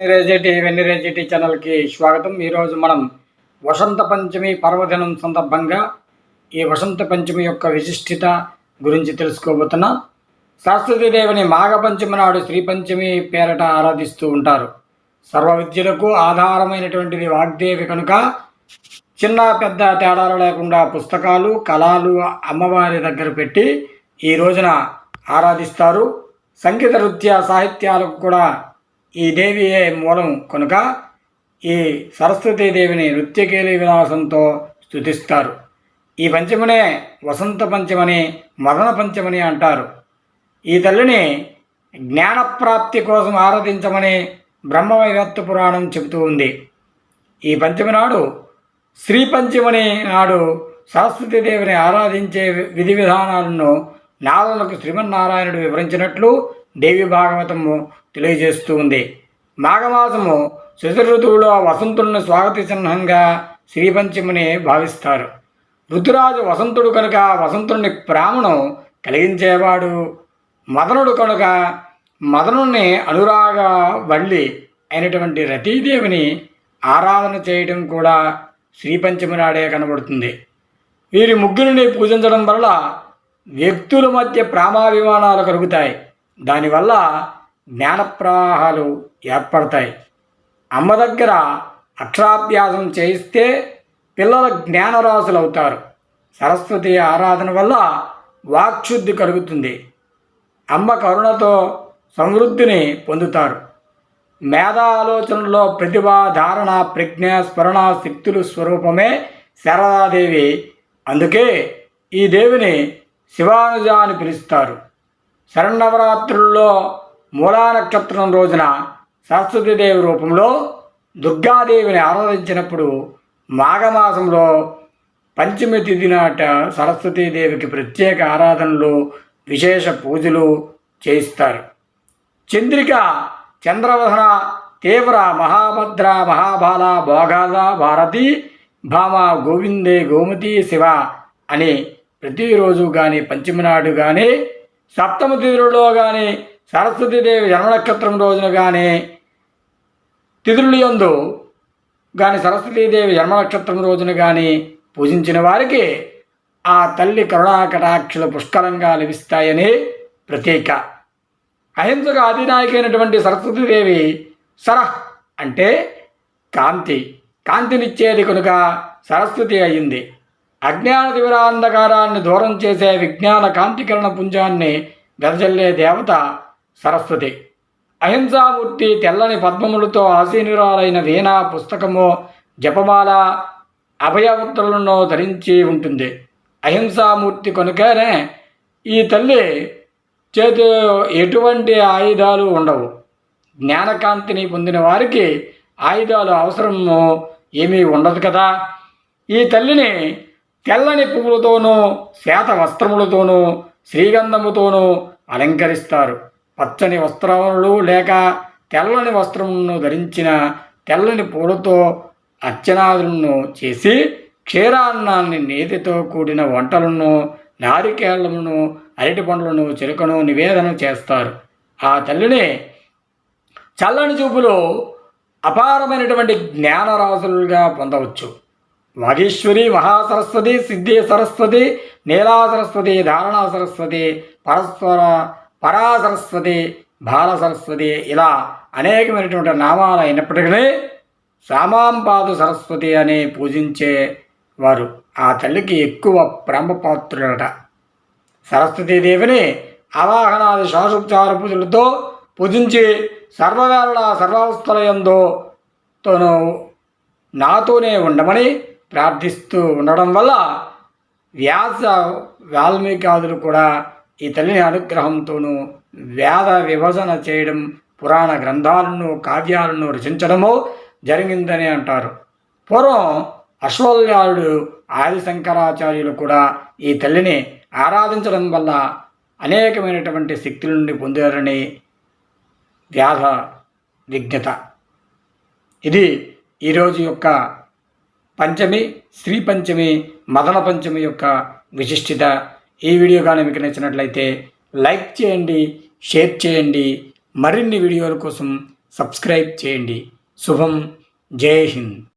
వెన్నిరేజేటి వెన్నిరేజేటి ఛానల్కి స్వాగతం. ఈరోజు మనం వసంత పంచమి పర్వదినం సందర్భంగా ఈ వసంత పంచమి యొక్క విశిష్టత గురించి తెలుసుకోబోతున్నాం. సరస్వతీదేవిని దేవిని పంచమి నాడు శ్రీ పంచమి పేరట ఆరాధిస్తూ ఉంటారు. సర్వ విద్యలకు ఆధారమైనటువంటిది వాగ్దేవి కనుక చిన్న పెద్ద తేడాలు లేకుండా పుస్తకాలు కళాలు అమ్మవారి దగ్గర పెట్టి ఈ రోజున ఆరాధిస్తారు. సంగీత నృత్య సాహిత్యాలకు కూడా ఈ దేవియే మూలం కనుక ఈ సరస్వతీ దేవిని నృత్యకేలి విలాసంతో స్థుతిస్తారు ఈ పంచమనే వసంత పంచమని మరణ పంచమని అంటారు. ఈ తల్లిని జ్ఞానప్రాప్తి కోసం ఆరాధించమని బ్రహ్మవైవత్తు పురాణం చెబుతూ ఉంది. ఈ పంచమి నాడు శ్రీ పంచమని నాడు సరస్వతీదేవిని ఆరాధించే విధి విధానాలను నాదలకు శ్రీమన్నారాయణుడు వివరించినట్లు దేవి భాగవతము తెలియజేస్తూ ఉంది. మాఘమాసము శశి ఋతువులో వసంతులను స్వాగత చిహ్నంగా శ్రీపంచమిని భావిస్తారు. ఋతురాజు వసంతుడు కనుక వసంతుని ప్రేమను కలిగించేవాడు మదనుడు కనుక మదనుని అనురాగ వల్లి అయినటువంటి రతీదేవిని ఆరాధన చేయడం కూడా శ్రీపంచమి నాడే కనబడుతుంది. వీరి ముగ్గురిని పూజించడం వల్ల వ్యక్తుల మధ్య ప్రేమాభిమానాలు కలుగుతాయి. దానివల్ల జ్ఞానప్రవాహాలు ఏర్పడతాయి. అమ్మ దగ్గర అక్షరాభ్యాసం చేయిస్తే పిల్లల జ్ఞానరాశులు అవుతారు సరస్వతి ఆరాధన వల్ల వాక్శుద్ధి కలుగుతుంది. అమ్మ కరుణతో సమృద్ధిని పొందుతారు. మేధా ఆలోచనలో ప్రతిభ ధారణ ప్రజ్ఞ స్మరణ శక్తులు స్వరూపమే శారదాదేవి. అందుకే ఈ దేవిని శివానుజ అని పిలుస్తారు. శరణవరాత్రుల్లో మూలా నక్షత్రం రోజున సరస్వతీదేవి రూపంలో దుర్గాదేవిని ఆరాధించినప్పుడు మాఘమాసంలో పంచమి తిథి నాట సరస్వతీదేవికి ప్రత్యేక ఆరాధనలు విశేష పూజలు చేయిస్తారు. చంద్రిక చంద్రవహన తీవ్ర మహాభద్ర మహాబాల భోగాల భారతి భామ గోవిందే గోమతి శివ అని ప్రతిరోజు కానీ పంచమి నాడు కానీ సప్తమ తిథులలో కానీ సరస్వతీదేవి జన్మ నక్షత్రం రోజున కానీ తిథులు యందు కానీ సరస్వతీదేవి జన్మ నక్షత్రం రోజున కానీ పూజించిన వారికి ఆ తల్లి కరుణా కటాక్షలు పుష్కలంగా లభిస్తాయని ప్రతీక. అహింసకు అధినాయకైనటువంటి సరస్వతీదేవి సరహ్ అంటే కాంతి. కాంతినిచ్చేది కనుక సరస్వతి అయింది. అజ్ఞాన దివరాంధకారాన్ని దూరం చేసే విజ్ఞాన కాంతికరణ పుంజాన్ని వెదజల్లే దేవత సరస్వతి. అహింసామూర్తి తెల్లని పద్మములతో ఆసీనురాలైన వీణ పుస్తకము జపమాల అభయవృత్తులను ధరించి ఉంటుంది. అహింసామూర్తి కనుకనే ఈ తల్లి చేతి ఎటువంటి ఆయుధాలు ఉండవు. జ్ఞానకాంతిని పొందిన వారికి ఆయుధాలు అవసరము ఏమీ ఉండదు కదా. ఈ తల్లిని తెల్లని పువ్వులతోనూ శ్వేత వస్త్రములతోనూ శ్రీగంధముతోనూ అలంకరిస్తారు. పచ్చని వస్త్రములు లేక తెల్లని వస్త్రములను ధరించిన తెల్లని పూలతో అర్చనాదులను చేసి క్షీరాన్నాన్ని నేతితో కూడిన వంటలను నారికేళ్ళను అరటి పండ్లను చిలుకను నివేదన చేస్తారు. ఆ తల్లిని చల్లని చూపులు అపారమైనటువంటి జ్ఞానరాశులుగా పొందవచ్చు. వాగీశ్వరి మహాసరస్వతి సిద్ధి సరస్వతి నీలా సరస్వతి ధారణా సరస్వతి పరస్పర పరాసరస్వతి బాల సరస్వతి ఇలా అనేకమైనటువంటి నామాలు అయినప్పటికీ సామాంపాదు సరస్వతి అని పూజించే వారు. ఆ తల్లికి ఎక్కువ ప్రేమపాత్రులట సరస్వతీదేవిని అవాహనాది శ్వాసోపచార పూజలతో పూజించి సర్వవేళ సర్వావస్థలయందో తను నాతోనే ఉండమని ప్రార్థిస్తూ ఉండడం వల్ల వ్యాస వాల్మీకాదులు కూడా ఈ తల్లిని అనుగ్రహంతోనూ వేద విభజన చేయడం పురాణ గ్రంథాలను కావ్యాలను రచించడము జరిగిందని అంటారు. పూర్వం అశ్వల్యాలుడు ఆది శంకరాచార్యులు కూడా ఈ తల్లిని ఆరాధించడం వల్ల అనేకమైనటువంటి శక్తుల నుండి పొందారని వ్యాధ విజ్ఞత ఇది ఈరోజు యొక్క పంచమి శ్రీ పంచమి మదన పంచమి యొక్క విశిష్టత. ఈ వీడియో కానీ మీకు నచ్చినట్లయితే లైక్ చేయండి షేర్ చేయండి మరిన్ని వీడియోల కోసం సబ్స్క్రైబ్ చేయండి. శుభం. జై హింద్.